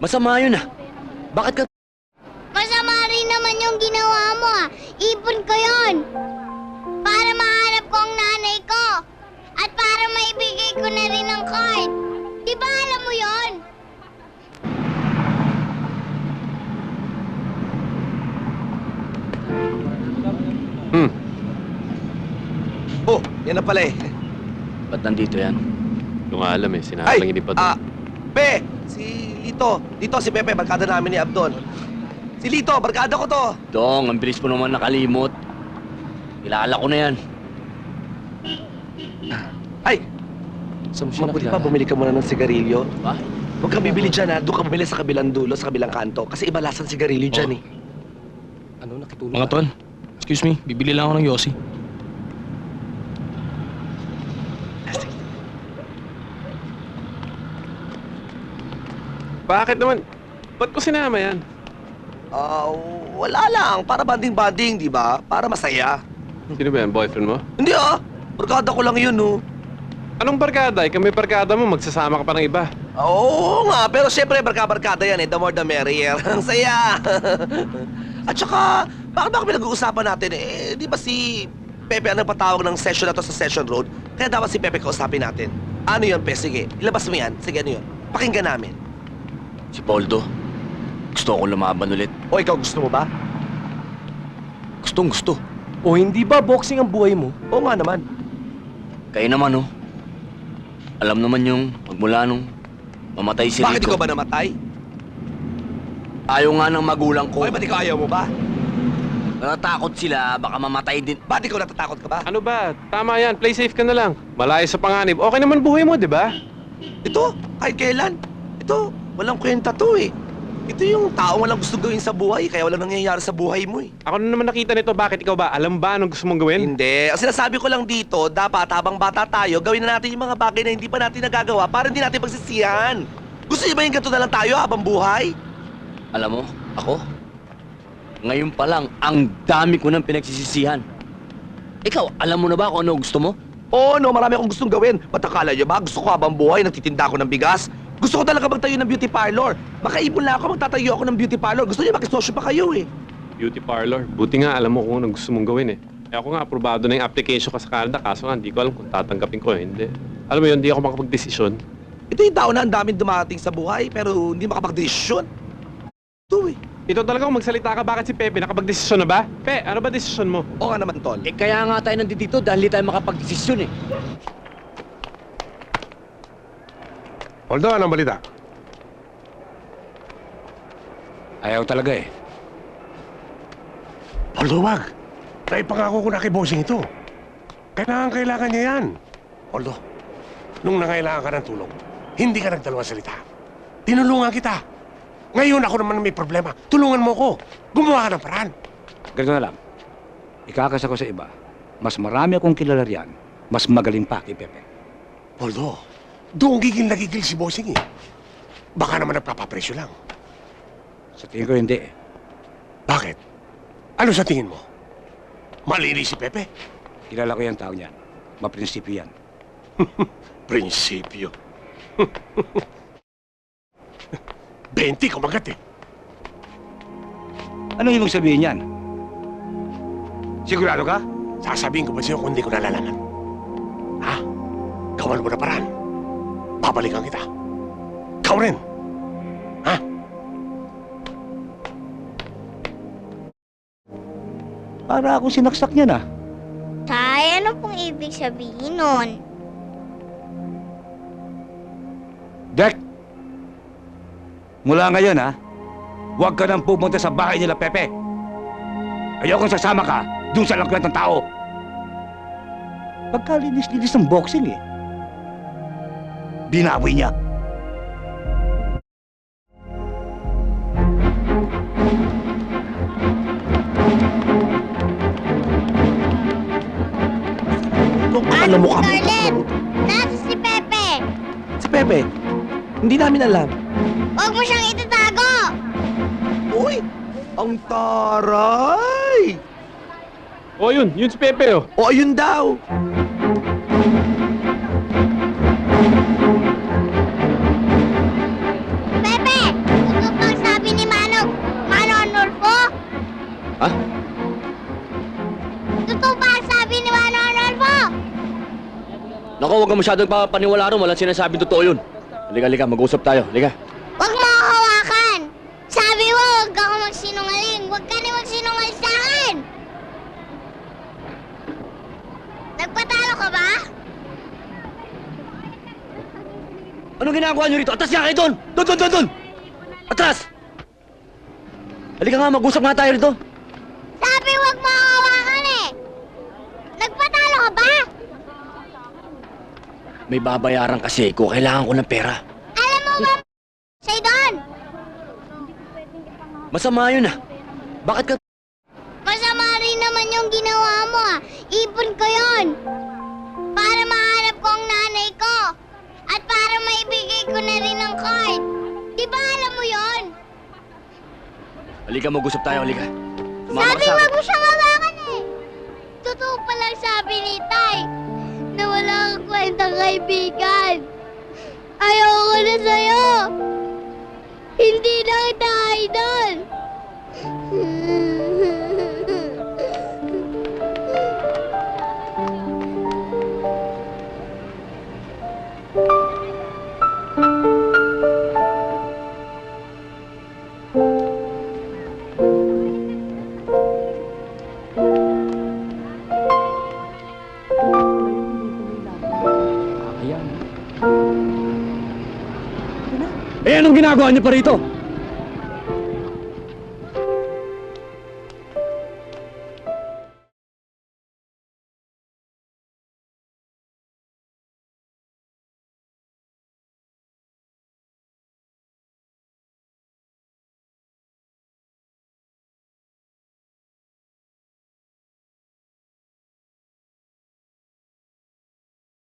Masama yun ah. Bakit ka... Masama rin naman yung ginawa mo ah. Ipon ko yon. Para mahanap ko ang nanay ko. At para maibigay ko na rin ang card. Di ba alam mo yon? Hmm. Oh, yan na pala eh. Ba't nandito yan? Nga alam eh. Sinabi lang hindi pa doon. ah, Pe, si Lito. Dito si Pepe, barkada namin ni Abdon. Si Lito, barkada ko to. Dong, ang bilis mo naman nakalimot. Kilala ko na yan. Ay, Saan mo siya mabuti nakilala? pa bumili ka muna ng sigarilyo. Ba? Huwag kang bibili dyan ha. Doon ka bumili sa kabilang dulo, sa kabilang kanto. Kasi iba lasang sigarilyo dyan Oh. eh. Ano, nakitulog Mga ka? tol, excuse me, bibili lang ako ng Yossi. Bakit naman? Ba't ko sinama yan? Ah, wala lang. Para banding-banding, di ba? Para masaya. Sino ba yan? Boyfriend mo? Hindi ah. Barkada ko lang yun, oh. Anong barkada? Ikaw may barkada mo, magsasama ka pa ng iba. Oo nga, pero syempre barka-barkada yan eh. The more the merrier. Ang saya. At saka, bakit ba pinag-uusapan natin eh? Di ba si Pepe ang nagpatawag ng session na to sa Session Road? Kaya dapat si Pepe kausapin natin. Ano yun, Pe? Sige, ilabas mo yan. Sige, ano yun? Pakinggan namin. Si Poldo. Gusto ko lumaban ulit. O ikaw, gusto mo ba? Gustong gusto. O hindi ba boxing ang buhay mo? Oo nga naman. Kayo naman oh. Alam naman yung magmula nung mamatay si Bakit Rico. ikaw ba namatay? Ayaw nga ng magulang ko. O, ba't ikaw ayaw mo ba? Natatakot sila, baka mamatay din. Ba't ikaw natatakot ka ba? Ano ba? Tama yan. Play safe ka na lang. Malayo sa panganib. Okay naman buhay mo, di ba? Ito, kahit kailan. Ito, walang kwenta to eh. Ito yung tao walang gusto gawin sa buhay, kaya walang nangyayari sa buhay mo eh. Ako na naman nakita nito. Bakit ikaw ba? Alam ba anong gusto mong gawin? Hindi. Ang sinasabi ko lang dito, dapat habang bata tayo, gawin na natin yung mga bagay na hindi pa natin nagagawa para hindi natin pagsisihan. Gusto niyo ba yung ganito na lang tayo habang buhay? Alam mo, ako, ngayon pa lang, ang dami ko ng pinagsisisihan. Ikaw, alam mo na ba kung ano gusto mo? Oo, no, marami akong gustong gawin. Patakala niyo ba? Gusto ko habang buhay, nagtitinda ako ng bigas. Gusto ko talaga magtayo ng beauty parlor. Makaipon lang ako, magtatayo ako ng beauty parlor. Gusto niyo makisosyo pa kayo eh. Beauty parlor. Buti nga alam mo kung anong gusto mong gawin eh. Eh ako nga, aprobado na yung application ka sa Canada. Kaso nga, hindi ko alam kung tatanggapin ko eh. Hindi. Alam mo yun, hindi ako makapag-desisyon. Ito yung tao na ang daming dumating sa buhay, pero hindi makapag-desisyon. Ito eh. Ito talaga kung magsalita ka, bakit si Pepe nakapag-desisyon na ba? Pe, ano ba desisyon mo? Oo nga naman, Tol. Eh kaya nga tayo nandito dito dahil hindi tayo makapag-desisyon eh. Poldo, anong balita? Ayaw talaga eh. Poldo, wag. Naipangako ko na kay bossing ito. Kailangan kailangan niya yan. Poldo, nung nangailangan ka ng tulong, hindi ka nagdalawang salita. Tinulungan kita. Ngayon ako naman may problema. Tulungan mo ko. Gumawa ka ng paraan. Ganito na lang. Ikakas ako sa iba. Mas marami akong kilala riyan. Mas magaling pa kay Pepe. Poldo, doon gigil na gigil si bossing eh. Baka naman nagpapapresyo lang. Sa tingin ko hindi eh. Bakit? Ano sa tingin mo? Malinis si Pepe? Kilala ko yung tao niyan. Maprinsipyo yan. Prinsipyo. 20 kumagat eh. Anong ibig sabihin yan? Sigurado ka? Sasabihin ko ba sa'yo kung hindi ko nalalaman? Ha? Gawan mo na paraan. Babalikan kita. Ikaw rin. Ha? Para akong sinaksak niyan ah. Tay, ano pong ibig sabihin nun? Dek! Mula ngayon ha, huwag ka nang pumunta sa bahay nila Pepe. Ayokong sasama ka dun sa langkwet ng tao. Pagkalinis-linis ng boxing eh. Binawi niya. Kung alam mo ka Scarlett! Nasa si Pepe! Si Pepe, hindi namin alam. Huwag mo siyang itatago! Uy, ang taray! O yun, yun si Pepe oh. O, ayun daw. Huwag ka masyadong papaniwala ron. Walang sinasabing totoo yun. Halika, halika. Mag-usap tayo. Halika. Huwag mo ako hawakan! Sabi mo, huwag ako magsinungaling! Huwag ka na magsinungaling sa akin! Nagpatalo ka ba? Anong ginagawa niyo rito? Atras nga kayo doon! Doon, doon, doon, doon! Atras! Halika nga, mag-usap nga tayo rito. Sabi huwag mo ako hawakan eh! Nagpatalo ka ba? May babayaran kasi ko. Kailangan ko ng pera. Alam mo ba, say doon! Masama yun ah. Bakit ka... Masama rin naman yung ginawa mo ah. Ipon ko yon. Para mahanap ko ang nanay ko. At para maibigay ko na rin ang card. Di ba alam mo yon? Halika, mag-usap tayo. Halika. Sumama Sabi ka sa wag akin. mo siyang hawakan eh. Totoo palang sabi ni Tay kwentang kaibigan. Ayoko na sa'yo. Hindi na kita idol. Eh, anong ginagawa niyo pa rito?